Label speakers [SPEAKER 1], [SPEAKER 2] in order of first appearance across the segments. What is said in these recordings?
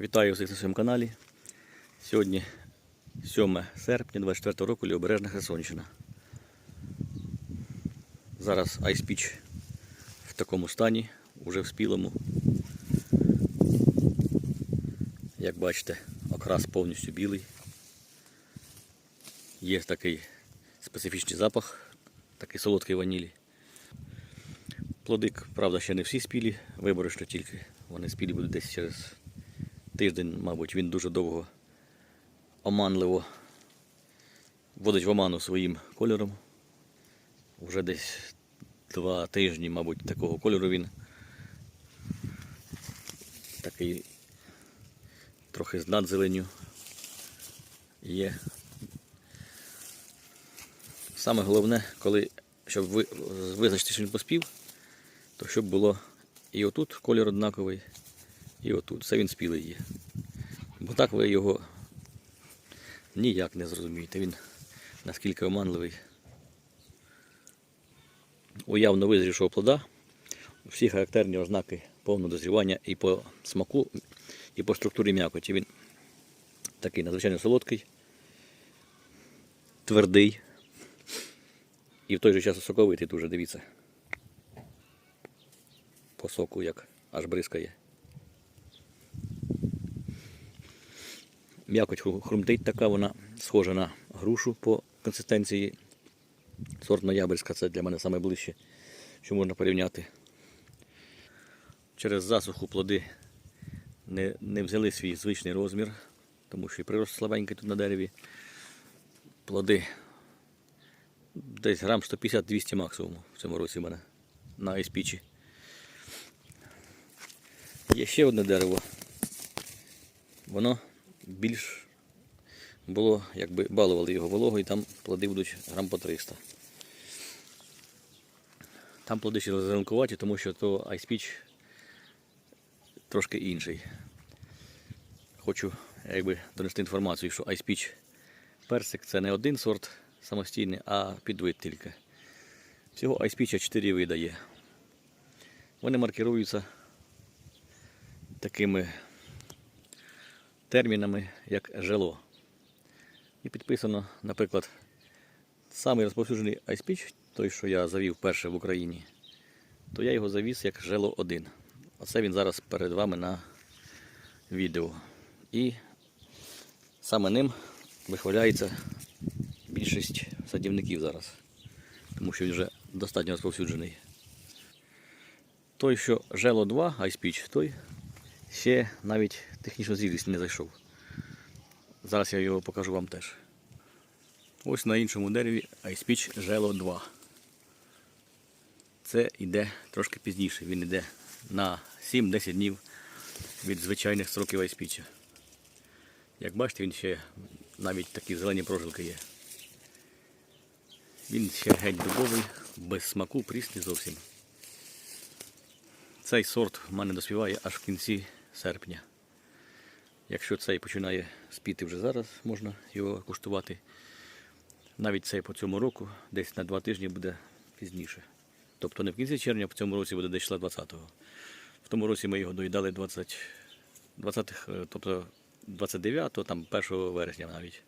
[SPEAKER 1] Вітаю всіх на своєму каналі. Сьогодні 7 серпня 24 року Лівобережна Херсонщина. Зараз айспіч в такому стані, уже в спілому. Як бачите, окрас повністю білий. Є такий специфічний запах, такий солодкий ванілі. Плодик, правда, ще не всі спілі, виборочно тільки. Вони спілі будуть десь через тиждень, мабуть, він дуже довго оманливо вводить в оману своїм кольором. Вже десь два тижні, мабуть, такого кольору він. Такий трохи з надзеленню є. Саме головне, коли, щоб ви, визначити, що він поспів, то щоб було і отут кольор однаковий, і отут. Це він спілий є. Бо так ви його ніяк не зрозумієте. Він наскільки оманливий. У явно визрівшого плода всі характерні ознаки повного дозрівання і по смаку, і по структурі м'якоті. Він такий надзвичайно солодкий, твердий і в той же час соковитий дуже, дивіться. По соку як аж бризкає. М'якоть хрумтить така, вона схожа на грушу по консистенції. Сорт ноябрьська це для мене найближче, що можна порівняти. Через засуху плоди не, не взяли свій звичний розмір, тому що і прирост слабенький тут на дереві. Плоди десь грам 150-200 максимум в цьому році в мене на айспічі. Є ще одне дерево. Воно більш було, якби балували його вологою, там плоди будуть грам по 300. Там плоди ще зеленкуваті, тому що то айспіч трошки інший. Хочу якби, донести інформацію, що айспіч персик це не один сорт самостійний, а підвид тільки. Всього айспіча 4 вида є. Вони маркируються такими термінами, як жело. І підписано, наприклад, самий розповсюджений айспіч, той, що я завів перше в Україні, то я його завіз як жело 1. Оце він зараз перед вами на відео. І саме ним вихваляється більшість садівників зараз, тому що він вже достатньо розповсюджений. Той, що жело 2 айспіч, той ще навіть технічно зрілість не зайшов. Зараз я його покажу вам теж. Ось на іншому дереві айспіч жело 2. Це йде трошки пізніше. Він йде на 7-10 днів від звичайних строків айспіча. Як бачите, він ще навіть такі зелені прожилки є. Він ще геть дубовий, без смаку, прісний зовсім. Цей сорт в мене доспіває аж в кінці серпня. Якщо цей починає спіти вже зараз, можна його куштувати. Навіть цей по цьому року десь на два тижні буде пізніше. Тобто не в кінці червня, а в цьому році буде десь числа 20-го. В тому році ми його доїдали 20, 20 е, тобто 29-го, там 1 вересня навіть.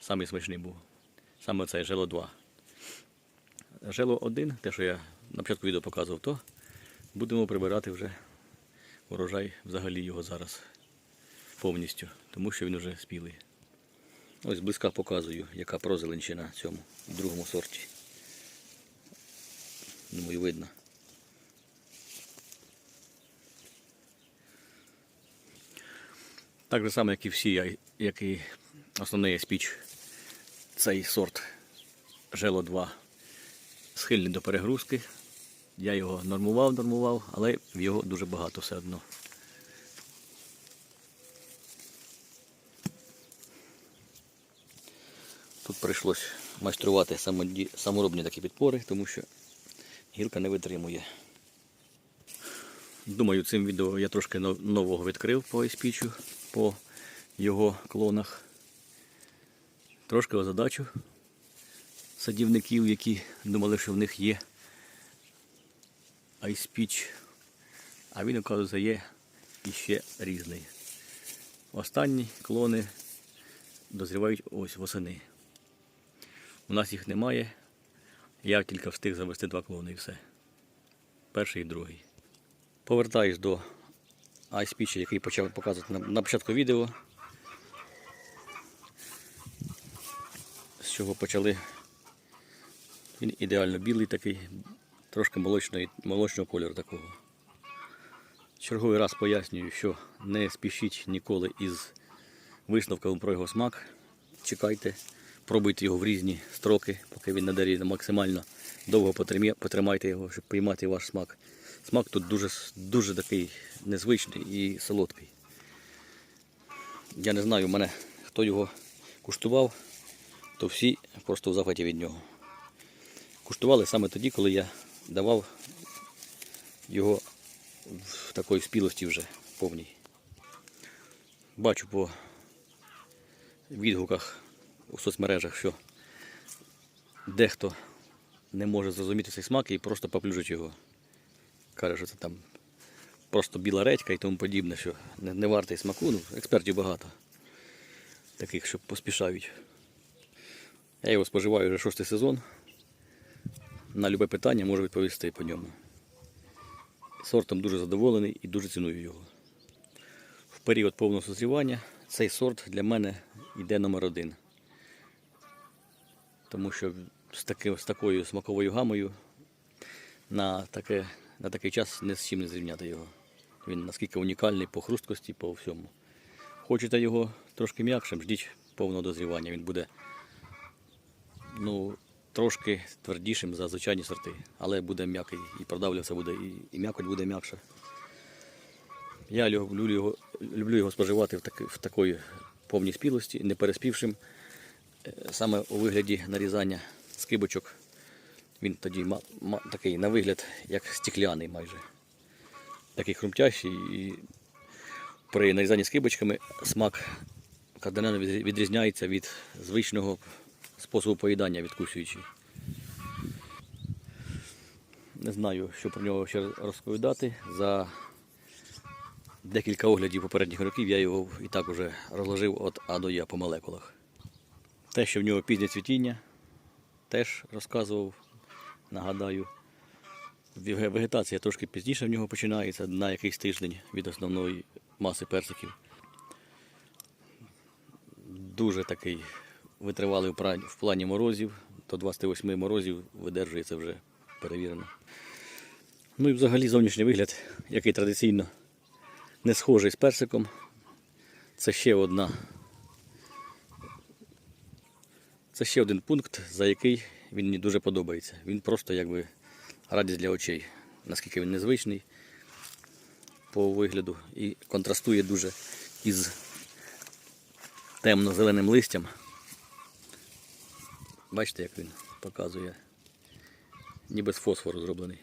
[SPEAKER 1] Самий смачний був. Саме цей жело 2. Жело 1, те, що я на початку відео показував, то будемо прибирати вже урожай взагалі його зараз повністю, тому що він вже спілий. Ось близька показую, яка прозеленщина на цьому другому сорті. Думаю, видно. Так же само, як і всі, як і основний спіч, цей сорт Жело 2 схильний до перегрузки. Я його нормував, нормував, але в його дуже багато все одно. Тут прийшлось майструвати саморобні такі підпори, тому що гілка не витримує. Думаю, цим відео я трошки нового відкрив по спічу, по його клонах. Трошки озадачу садівників, які думали, що в них є айспіч, а він, оказується, є іще різний. Останні клони дозрівають ось восени. У нас їх немає. Я тільки встиг завести два клони і все. Перший і другий. Повертаюсь до iSpeech, який почав показувати на початку відео. З чого почали. Він ідеально білий такий, трошки молочної, молочного кольору такого. Черговий раз пояснюю, що не спішіть ніколи із висновками про його смак. Чекайте, пробуйте його в різні строки, поки він на максимально довго потримайте його, щоб поймати ваш смак. Смак тут дуже, дуже такий незвичний і солодкий. Я не знаю, мене хто його куштував, то всі просто в захваті від нього. Куштували саме тоді, коли я давав його в такої спілості вже повній. Бачу по відгуках у соцмережах, що дехто не може зрозуміти цей смак і просто поплюжить його. Каже, що це там просто біла редька і тому подібне, що не, не вартий смаку. Ну, експертів багато. Таких, що поспішають. Я його споживаю вже шостий сезон. На любе питання можу відповісти по ньому. Сортом дуже задоволений і дуже ціную його. В період повного созрівання цей сорт для мене йде номер один. Тому що з, таки, з такою смаковою гамою на, таке, на такий час не з чим не зрівняти його. Він наскільки унікальний по хрусткості, по всьому. Хочете його трошки м'якшим, ждіть повного дозрівання. Він буде ну, трошки твердішим за звичайні сорти, але буде м'який і продавлюватися буде, і, м'якоть буде м'якша. Я люблю його, люблю його споживати в, таки, в такої повній спілості, не переспівшим. Е, Саме у вигляді нарізання скибочок. Він тоді такий на вигляд, як стекляний майже. Такий хрумтящий і при нарізанні скибочками смак кардинально відрізняється від звичного способу поїдання відкусюючи. Не знаю, що про нього ще розповідати. За декілька оглядів попередніх років я його і так уже розложив від А до Я по молекулах. Те, що в нього пізнє цвітіння, теж розказував, нагадаю. Вегетація трошки пізніше в нього починається на якийсь тиждень від основної маси персиків. Дуже такий витривалий в в плані морозів. До 28 морозів видержується вже перевірено. Ну і взагалі зовнішній вигляд, який традиційно не схожий з персиком. Це ще одна. Це ще один пункт, за який він мені дуже подобається. Він просто якби радість для очей. Наскільки він незвичний по вигляду і контрастує дуже із темно-зеленим листям. Бачите, як він показує. Ніби з фосфору зроблений.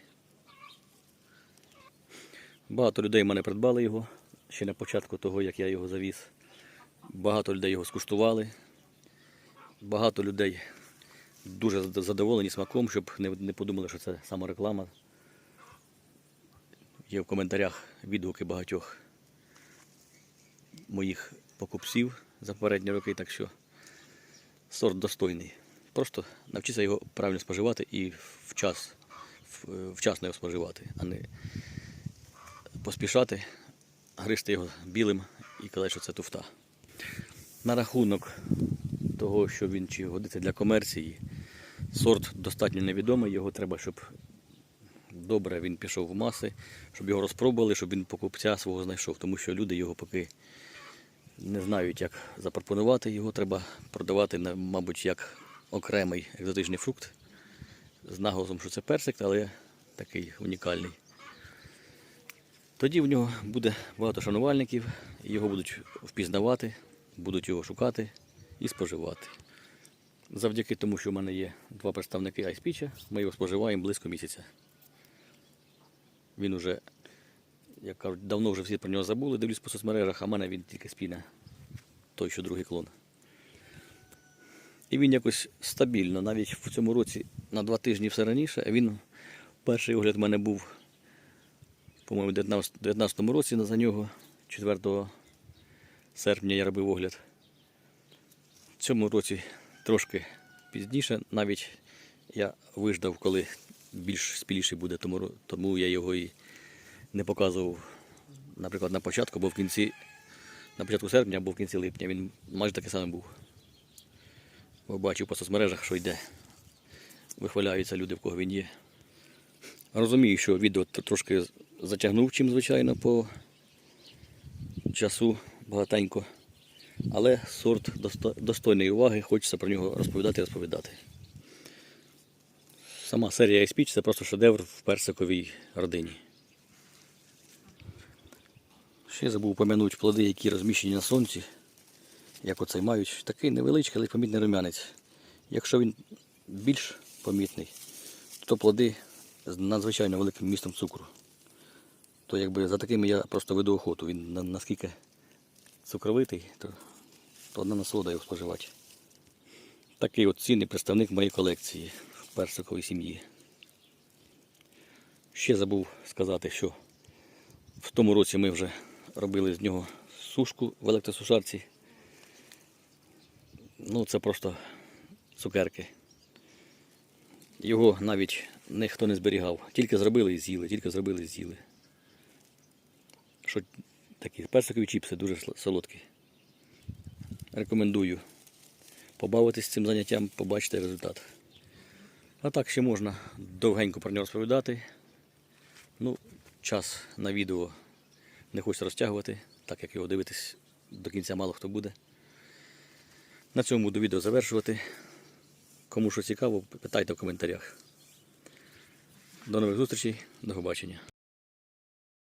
[SPEAKER 1] Багато людей в мене придбали його ще на початку того, як я його завіз. Багато людей його скуштували. Багато людей дуже задоволені смаком, щоб не, подумали, що це саме реклама. Є в коментарях відгуки багатьох моїх покупців за попередні роки, так що сорт достойний. Просто навчіться його правильно споживати і вчас, вчасно його споживати, а не поспішати, гризти його білим і казати, що це туфта. На рахунок того, що він чи годиться для комерції, сорт достатньо невідомий, його треба, щоб добре він пішов в маси, щоб його розпробували, щоб він покупця свого знайшов, тому що люди його поки не знають, як запропонувати. Його треба продавати, мабуть, як окремий екзотичний фрукт з наголосом, що це персик, але такий унікальний. Тоді в нього буде багато шанувальників, його будуть впізнавати, будуть його шукати і споживати. Завдяки тому, що в мене є два представники айспіча, ми його споживаємо близько місяця. Він уже, як кажуть, давно вже всі про нього забули, дивлюсь по соцмережах, а в мене він тільки спіне. Той, що другий клон. І він якось стабільно, навіть в цьому році на два тижні все раніше, він перший огляд в мене був, по-моєму, у 19 році за нього 4 серпня я робив огляд. В цьому році трошки пізніше, навіть я виждав, коли більш спіліший буде, тому, тому я його і не показував, наприклад, на початку, бо в кінці, на початку серпня або в кінці липня він майже такий самий був. Бо бачив по соцмережах, що йде. Вихваляються люди, в кого він є. Розумію, що відео трошки затягнув, чим звичайно, по часу багатенько. Але сорт досто- достойної уваги, хочеться про нього розповідати і розповідати. Сама серія Ice це просто шедевр в персиковій родині. Ще забув помянути плоди, які розміщені на сонці, як оцей мають. Такий невеличкий, але помітний рум'янець. Якщо він більш помітний, то плоди з надзвичайно великим містом цукру. То якби за такими я просто веду охоту. Він на- наскільки цукровитий, то, то одна насолода його споживати. Такий от цінний представник моєї колекції в персиковій сім'ї. Ще забув сказати, що в тому році ми вже робили з нього сушку в електросушарці. Ну, це просто цукерки. Його навіть ніхто не зберігав. Тільки зробили і з'їли, тільки зробили і з'їли. Що такі персикові чіпси дуже солодкі. Рекомендую побавитись цим заняттям, побачите результат. А так ще можна довгенько про нього розповідати. Ну, час на відео не хочеться розтягувати, так як його дивитись до кінця мало хто буде. На цьому буду відео завершувати. Кому що цікаво, питайте в коментарях. До нових зустрічей, до побачення.